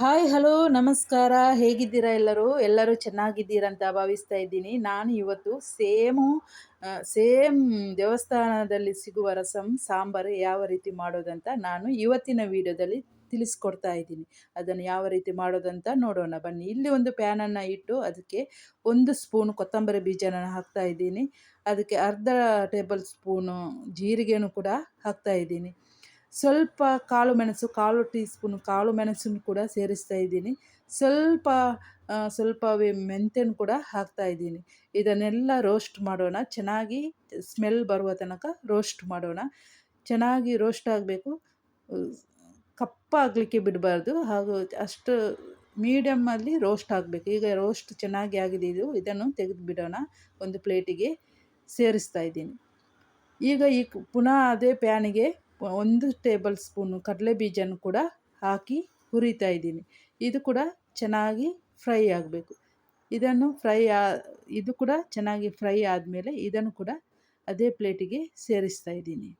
Hi hello ನಮಸ್ಕಾರ. ಹೇಗಿದ್ದೀರಾ ಎಲ್ಲರೂ? ಎಲ್ಲರೂ ಚೆನ್ನಾಗಿದ್ದೀರಾ ಅಂತ ಭಾವಿಸ್ತಾ ಇದ್ದೀನಿ. ನಾನು ಇವತ್ತು ಸೇಮು ಸೇಮ್ ದೇವಸ್ಥಾನದಲ್ಲಿ ಸಿಗುವ ರಸಂ, ಸಾಂಬಾರು ಯಾವ ರೀತಿ ಮಾಡೋದಂತ ನಾನು ಇವತ್ತಿನ ವಿಡಿಯೋದಲ್ಲಿ ತಿಳಿಸ್ಕೊಡ್ತಾ ಇದ್ದೀನಿ. ಅದನ್ನು ಯಾವ ರೀತಿ ಮಾಡೋದಂತ ನೋಡೋಣ. ಬನ್ನಿ, ಇಲ್ಲಿ ಒಂದು ಪ್ಯಾನನ್ನು ಇಟ್ಟು ಅದಕ್ಕೆ ಒಂದು ಸ್ಪೂನ್ ಕೊತ್ತಂಬರಿ ಬೀಜನ ಹಾಕ್ತಾ ಇದ್ದೀನಿ. ಅದಕ್ಕೆ ಅರ್ಧ ಟೇಬಲ್ ಸ್ಪೂನು ಜೀರಿಗೆನೂ ಕೂಡ ಹಾಕ್ತಾ ಇದ್ದೀನಿ. ಸ್ವಲ್ಪ ಕಾಳು ಮೆಣಸು, ಕಾಲು ಟೀ ಸ್ಪೂನ್ ಕಾಳು ಮೆಣಸನ್ನು ಕೂಡ ಸೇರಿಸ್ತಾ ಇದ್ದೀನಿ. ಸ್ವಲ್ಪ ಸ್ವಲ್ಪವೇ ಮೆಂತ್ಯನ ಕೂಡ ಹಾಕ್ತಾ ಇದ್ದೀನಿ. ಇದನ್ನೆಲ್ಲ ರೋಸ್ಟ್ ಮಾಡೋಣ. ಚೆನ್ನಾಗಿ ಸ್ಮೆಲ್ ಬರುವ ತನಕ ರೋಸ್ಟ್ ಮಾಡೋಣ. ಚೆನ್ನಾಗಿ ರೋಸ್ಟ್ ಆಗಬೇಕು. ಕಪ್ಪಾಗಲಿಕ್ಕೆ ಬಿಡಬಾರ್ದು. ಹಾಗೂ ಅಷ್ಟು ಮೀಡಿಯಮ್ಮಲ್ಲಿ ರೋಸ್ಟ್ ಆಗಬೇಕು. ಈಗ ರೋಸ್ಟ್ ಚೆನ್ನಾಗಿ ಆಗಿದೆ. ಇದು ಇದನ್ನು ತೆಗೆದು ಬಿಡೋಣ ಒಂದು ಪ್ಲೇಟಿಗೆ ಸೇರಿಸ್ತಾ ಇದ್ದೀನಿ. ಈಗ ಈ ಪುನಃ ಅದೇ ಪ್ಯಾನಿಗೆ ಒಂದು ಟೇಬಲ್ ಸ್ಪೂನು ಕಡಲೆ ಬೀಜನ ಕೂಡ ಹಾಕಿ ಹುರಿತಾ ಇದ್ದೀನಿ. ಇದು ಕೂಡ ಚೆನ್ನಾಗಿ ಫ್ರೈ ಆಗಬೇಕು. ಇದನ್ನು ಫ್ರೈ ಆ, ಇದು ಕೂಡ ಚೆನ್ನಾಗಿ ಫ್ರೈ ಆದಮೇಲೆ ಇದನ್ನು ಕೂಡ ಅದೇ ಪ್ಲೇಟಿಗೆ ಸೇರಿಸ್ತಾ ಇದ್ದೀನಿ.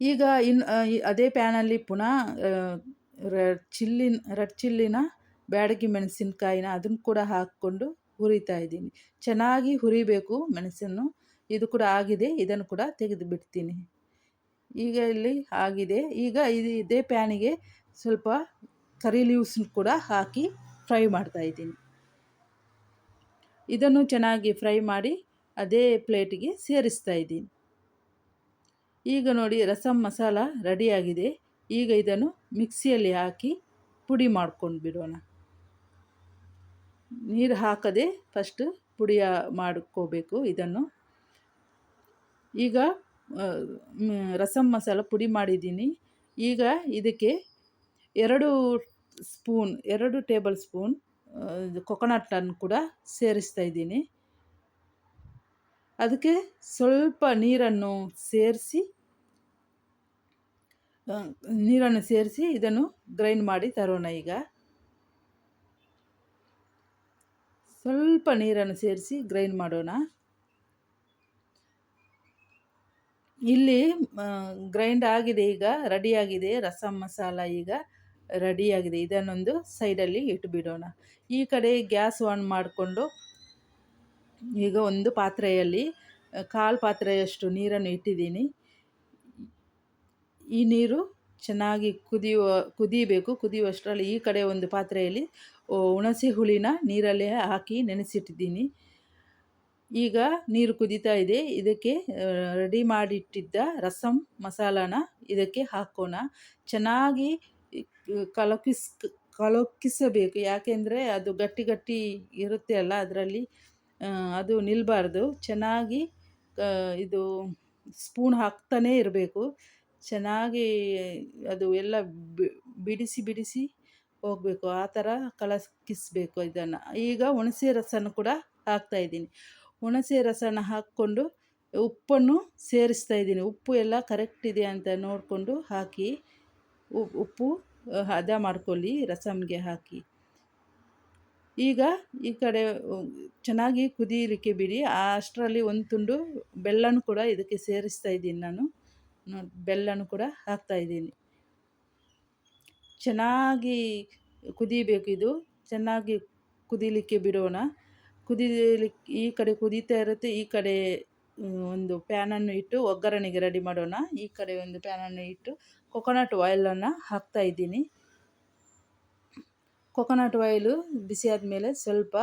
ಈಗ ಇನ್ನು ಅದೇ ಪ್ಯಾನಲ್ಲಿ ಪುನಃ ರೆಡ್ ರೆಡ್ ಚಿಲ್ಲಿನ ಬ್ಯಾಡಗಿ ಮೆಣಸಿನ್ಕಾಯಿನ ಅದನ್ನು ಕೂಡ ಹಾಕ್ಕೊಂಡು ಹುರಿತಾ ಇದ್ದೀನಿ. ಚೆನ್ನಾಗಿ ಹುರಿಬೇಕು ಮೆಣಸನ್ನು. ಇದು ಕೂಡ ಆಗಿದೆ. ಇದನ್ನು ಕೂಡ ತೆಗೆದು ಬಿಡ್ತೀನಿ. ಈಗ ಇಲ್ಲಿ ಆಗಿದೆ. ಈಗ ಇದು ಇದೇ ಪ್ಯಾನಿಗೆ ಸ್ವಲ್ಪ ಕರಿ ಲೀವ್ಸ್ ಕೂಡ ಹಾಕಿ ಫ್ರೈ ಮಾಡ್ತಾ ಇದ್ದೀನಿ. ಇದನ್ನು ಚೆನ್ನಾಗಿ ಫ್ರೈ ಮಾಡಿ ಅದೇ ಪ್ಲೇಟಿಗೆ ಸೇರಿಸ್ತಾ ಇದ್ದೀನಿ. ಈಗ ನೋಡಿ ರಸಮ್ ಮಸಾಲ ರೆಡಿಯಾಗಿದೆ ಈಗ ಇದನ್ನು ಮಿಕ್ಸಿಯಲ್ಲಿ ಹಾಕಿ ಪುಡಿ ಮಾಡ್ಕೊಂಡು ಬಿಡೋಣ. ನೀರು ಹಾಕದೆ ಫಸ್ಟ್ ಪುಡಿಯ ಮಾಡ್ಕೋಬೇಕು ಇದನ್ನು. ಈಗ ರಸಮ್ ಮಸಾಲ ಪುಡಿ ಮಾಡಿದ್ದೀನಿ. ಈಗ ಇದಕ್ಕೆ ಎರಡು ಸ್ಪೂನ್, ಎರಡು ಟೇಬಲ್ ಸ್ಪೂನ್ ಕೊಕೊನಟನ್ನು ಕೂಡ ಸೇರಿಸ್ತಾ ಇದ್ದೀನಿ. ಅದಕ್ಕೆ ಸ್ವಲ್ಪ ನೀರನ್ನು ಸೇರಿಸಿ ನೀರನ್ನು ಸೇರಿಸಿ ಇದನ್ನು ಗ್ರೈಂಡ್ ಮಾಡಿ ತರೋಣ ಈಗ. ಸ್ವಲ್ಪ ನೀರನ್ನು ಸೇರಿಸಿ ಗ್ರೈಂಡ್ ಮಾಡೋಣ. ಇಲ್ಲಿ ಗ್ರೈಂಡ್ ಆಗಿದೆ ಈಗ ರೆಡಿಯಾಗಿದೆ ರಸಂ ಮಸಾಲ ಈಗ ರೆಡಿಯಾಗಿದೆ ಇದನ್ನೊಂದು ಸೈಡಲ್ಲಿ ಇಟ್ಟುಬಿಡೋಣ ಈ ಕಡೆ ಗ್ಯಾಸ್ ಆನ್ ಮಾಡಿಕೊಂಡು, ಈಗ ಒಂದು ಪಾತ್ರೆಯಲ್ಲಿ, ಕಾಲು ಪಾತ್ರೆಯಷ್ಟು ನೀರನ್ನು ಇಟ್ಟಿದ್ದೀನಿ. ಈ ನೀರು ಚೆನ್ನಾಗಿ ಕುದಿಯುವ, ಕುದಿಬೇಕು. ಕುದಿಯುವಷ್ಟರಲ್ಲಿ ಈ ಕಡೆ ಒಂದು ಪಾತ್ರೆಯಲ್ಲಿ ಹುಣಸೆ ಹುಳಿನ ನೀರಲ್ಲಿ ಹಾಕಿ ನೆನೆಸಿಟ್ಟಿದ್ದೀನಿ. ಈಗ ನೀರು ಕುದೀತಾ ಇದೆ. ಇದಕ್ಕೆ ರೆಡಿ ಮಾಡಿಟ್ಟಿದ್ದ ರಸಂ ಮಸಾಲಾನ ಇದಕ್ಕೆ ಹಾಕೋಣ. ಚೆನ್ನಾಗಿ ಕಲಕಿಸ್, ಕಲಕಿಸಬೇಕು. ಯಾಕೆಂದರೆ ಅದು ಗಟ್ಟಿ ಗಟ್ಟಿ ಇರುತ್ತೆ ಅಲ್ಲ ಅದರಲ್ಲಿ. ಅದು ನಿಲ್ಲಬಾರ್ದು ಚೆನ್ನಾಗಿ ಇದು ಸ್ಪೂನ್ ಹಾಕ್ತಾನೇ ಇರಬೇಕು. ಚೆನ್ನಾಗಿ, ಅದು ಎಲ್ಲ ಬಿಡಿಸಿ ಬಿಡಿಸಿ ಹೋಗಬೇಕು. ಆ ಥರ ಕಲಕಿಸ್ಬೇಕು ಇದನ್ನು. ಈಗ ಹುಣಸೆ ರಸನ ಕೂಡ ಹಾಕ್ತಾಯಿದ್ದೀನಿ ಹುಣಸೆ ರಸನ ಹಾಕ್ಕೊಂಡು ಉಪ್ಪನ್ನು ಸೇರಿಸ್ತಾ ಇದ್ದೀನಿ. ಉಪ್ಪು ಎಲ್ಲ ಕರೆಕ್ಟ್ ಇದೆ ಅಂತ ನೋಡಿಕೊಂಡು ಹಾಕಿ ಉಪ್ಪು ಹದ ಮಾಡ್ಕೊಳ್ಳಿ, ರಸಮ್ಗೆ ಹಾಕಿ. ಈಗ ಈ ಕಡೆ ಚೆನ್ನಾಗಿ ಕುದಿಯಲಿಕ್ಕೆ ಬಿಡಿ. ಅಷ್ಟರಲ್ಲಿ ಒಂದು ತುಂಡು ಬೆಲ್ಲನೂ ಕೂಡ ಇದಕ್ಕೆ ಸೇರಿಸ್ತಾ ಇದ್ದೀನಿ ನಾನು. ಬೆಲ್ಲನೂ ಕೂಡ ಹಾಕ್ತಾ ಇದ್ದೀನಿ. ಚೆನ್ನಾಗಿ ಕುದಿಬೇಕು ಇದು. ಚೆನ್ನಾಗಿ ಕುದಿಲಿಕ್ಕೆ ಬಿಡೋಣ. ಕುದೀಲಿಕ್ಕೆ ಈ ಕಡೆ ಕುದೀತಾ ಇರುತ್ತೆ, ಈ ಕಡೆ ಒಂದು ಪ್ಯಾನನ್ನು ಇಟ್ಟು ಒಗ್ಗರಣೆಗೆ ರೆಡಿ ಮಾಡೋಣ. ಈ ಕಡೆ ಒಂದು ಪ್ಯಾನನ್ನು ಇಟ್ಟು ಕೊಕೊನಟ್ ಆಯಿಲನ್ನು ಹಾಕ್ತಾ ಇದ್ದೀನಿ. ಕೊಕೊನಟ್ ಆಯಿಲು ಬಿಸಿ ಆದಮೇಲೆ ಸ್ವಲ್ಪ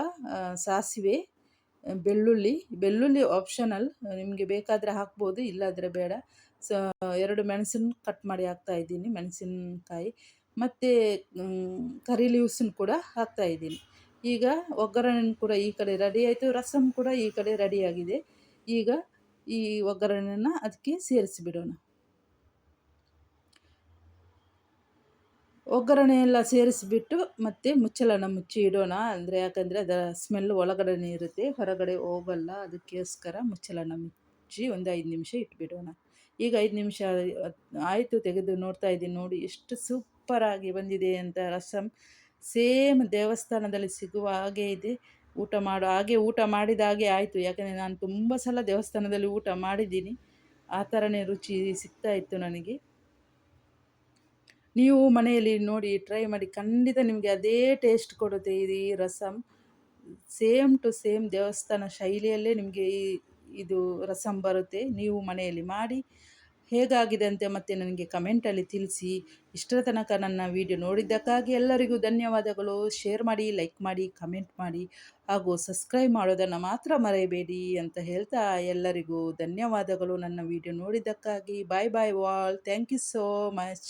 ಸಾಸಿವೆ ಬೆಳ್ಳುಳ್ಳಿ ಬೆಳ್ಳುಳ್ಳಿ ಆಪ್ಷನಲ್ ನಿಮಗೆ ಬೇಕಾದರೆ ಹಾಕ್ಬೋದು, ಇಲ್ಲಾದರೆ ಬೇಡ. ಸೊ, ಎರಡು ಮೆಣಸಿನ ಕಟ್ ಮಾಡಿ ಹಾಕ್ತಾ ಇದ್ದೀನಿ, ಮೆಣಸಿನಕಾಯಿ. ಮತ್ತು ಕರಿ ಲೀವ್ಸನ್ನು ಕೂಡ ಹಾಕ್ತಾ ಇದ್ದೀನಿ. ಈಗ ಒಗ್ಗರಣೆ ಕೂಡ ಈ ಕಡೆ ರೆಡಿ ಆಯಿತು ರಸಮ್ ಕೂಡ ಈ ಕಡೆ ರೆಡಿಯಾಗಿದೆ ಈಗ ಈ ಒಗ್ಗರಣೆನ ಅದಕ್ಕೆ ಸೇರಿಸಿಬಿಡೋಣ ಒಗ್ಗರಣೆ ಎಲ್ಲ ಸೇರಿಸಿಬಿಟ್ಟು ಮತ್ತೆ ಮುಚ್ಚಳನ ಮುಚ್ಚಿ ಇಡೋಣ. ಅಂದರೆ ಯಾಕಂದರೆ ಅದರ ಸ್ಮೆಲ್ ಒಳಗಡೆ ಇರುತ್ತೆ, ಹೊರಗಡೆ ಹೋಗಲ್ಲ. ಅದಕ್ಕೋಸ್ಕರ ಮುಚ್ಚಳನ ಮುಚ್ಚಿ ಒಂದು ಐದು ನಿಮಿಷ ಇಟ್ಬಿಡೋಣ. ಈಗ ಐದು ನಿಮಿಷ ಆಯಿತು, ತೆಗೆದು ನೋಡ್ತಾ ಇದ್ದೀನಿ ನೋಡಿ. ಎಷ್ಟು ಸೂಪರಾಗಿ ಬಂದಿದೆ ಅಂತ ರಸಮ್ ಸೇಮ್ ದೇವಸ್ಥಾನದಲ್ಲಿ ಸಿಗುವ ಹಾಗೆ ಇದೆ. ಊಟ ಮಾಡೋ, ಹಾಗೆ ಊಟ ಮಾಡಿದ ಹಾಗೆ ಆಯಿತು. ಯಾಕಂದರೆ ನಾನು ತುಂಬ ಸಲ ದೇವಸ್ಥಾನದಲ್ಲಿ ಊಟ ಮಾಡಿದ್ದೀನಿ. ಆ ಥರನೇ ರುಚಿ ಸಿಗ್ತಾ ಇತ್ತು ನನಗೆ. ನೀವು ಮನೆಯಲ್ಲಿ ನೋಡಿ ಟ್ರೈ ಮಾಡಿ ಖಂಡಿತ ನಿಮಗೆ ಅದೇ ಟೇಸ್ಟ್ ಕೊಡುತ್ತೆ ಇದು ಈ ರಸಮ್ ಸೇಮ್ ಟು ಸೇಮ್ ದೇವಸ್ಥಾನ ಶೈಲಿಯಲ್ಲೇ ನಿಮಗೆ ಈ, ಇದು ರಸಮ್ ಬರುತ್ತೆ. ನೀವು ಮನೆಯಲ್ಲಿ ಮಾಡಿ ಹೇಗಾಗಿದೆ ಅಂತ ಮತ್ತೆ ನನಗೆ ಕಮೆಂಟಲ್ಲಿ ತಿಳಿಸಿ. ಇಷ್ಟರ ತನಕ ನನ್ನ ವಿಡಿಯೋ ನೋಡಿದ್ದಕ್ಕಾಗಿ ಎಲ್ಲರಿಗೂ ಧನ್ಯವಾದಗಳು. ಶೇರ್ ಮಾಡಿ ಲೈಕ್ ಮಾಡಿ ಕಮೆಂಟ್ ಮಾಡಿ ಹಾಗೂ ಸಬ್ಸ್ಕ್ರೈಬ್ ಮಾಡೋದನ್ನು ಮಾತ್ರ ಮರೆಯಬೇಡಿ ಅಂತ ಹೇಳ್ತಾ ಎಲ್ಲರಿಗೂ ಧನ್ಯವಾದಗಳು ನನ್ನ video ನೋಡಿದ್ದಕ್ಕಾಗಿ. Bye bye wall thank you so much